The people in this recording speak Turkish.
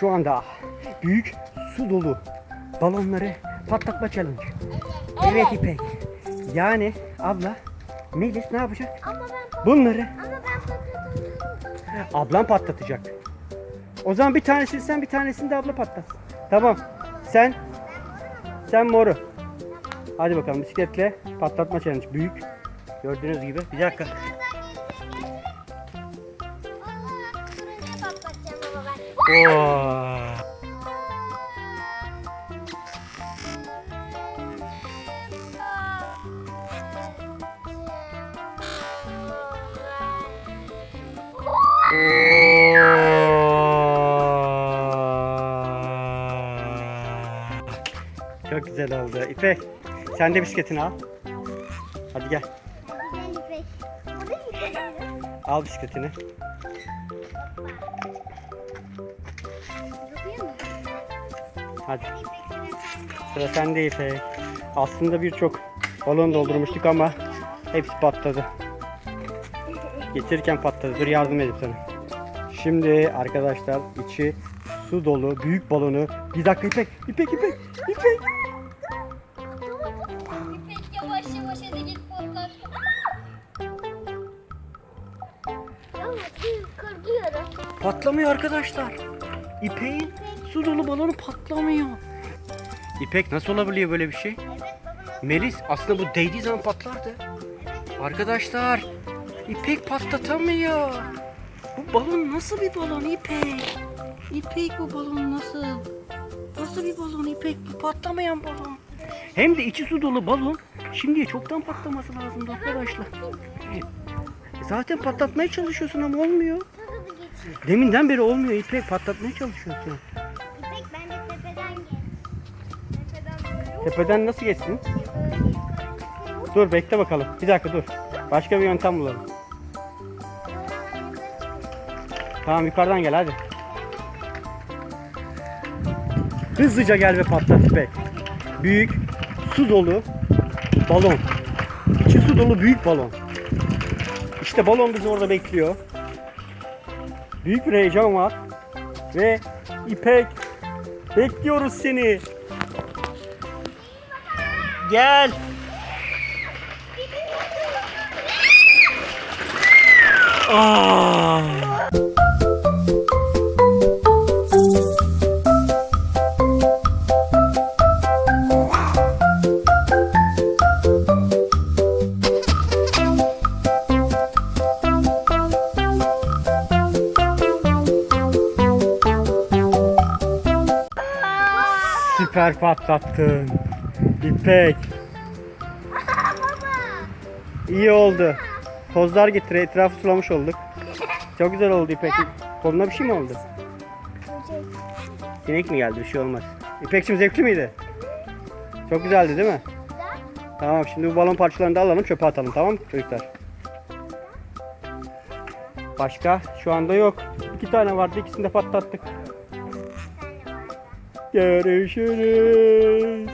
şu anda büyük su dolu balonları patlatma challenge. Evet İpek. Yani abla Melis ne yapacak? Ama ben Bunları ama ben ablam patlatacak. O zaman bir tanesini sen bir tanesini de abla patlat. Tamam. Sen sen moru. Hadi bakalım bisikletle patlatma challenge. Büyük. Gördüğünüz gibi. Bir dakika. Oo. Çok güzel oldu. İpek sen de bisikletini al. Hadi gel. Al bisikletini. Hadi. Sıra sende. İpek. Aslında birçok balon doldurmuştuk ama hepsi patladı. Getirirken patladı. Dur yardım edeyim sana. Şimdi arkadaşlar içi su dolu büyük balonu. Bir dakika İpek. İpek İpek. İpek. Patlamıyor arkadaşlar. İpek'in su dolu balonu patlamıyor. İpek nasıl olabiliyor böyle bir şey? Melis aslında bu değdiği zaman patlardı. Arkadaşlar İpek patlatamıyor. Bu balon nasıl bir balon İpek? İpek bu balon nasıl? Nasıl bir balon İpek? Bu patlamayan balon. Hem de içi su dolu balon şimdiye çoktan patlaması lazımdı arkadaşlar. Zaten patlatmaya çalışıyorsun ama olmuyor. Deminden beri olmuyor İpek patlatmaya çalışıyorsun. İpek bence tepeden geç. Tepeden. Tepeden nasıl geçsin? Dur bekle bakalım. Bir dakika dur. Başka bir yöntem bulalım. Tamam yukarıdan gel hadi. Hızlıca gel ve patlat İpek. Büyük su dolu balon. İçi su dolu büyük balon. İşte balon bizi orada bekliyor. Büyük bir heyecan var. Ve İpek bekliyoruz seni. Gel. Aa! Süper patlattın. İpek. İyi oldu. Tozlar getir, etrafı sulamış olduk. Çok güzel oldu İpek. Koluna bir şey mi oldu? Sinek mi geldi? Bir şey olmaz. İpekçim zevkli miydi? Çok güzeldi değil mi? Tamam şimdi bu balon parçalarını da alalım çöpe atalım tamam mı çocuklar? Başka şu anda yok. İki tane vardı ikisini de patlattık. Görüşürüz.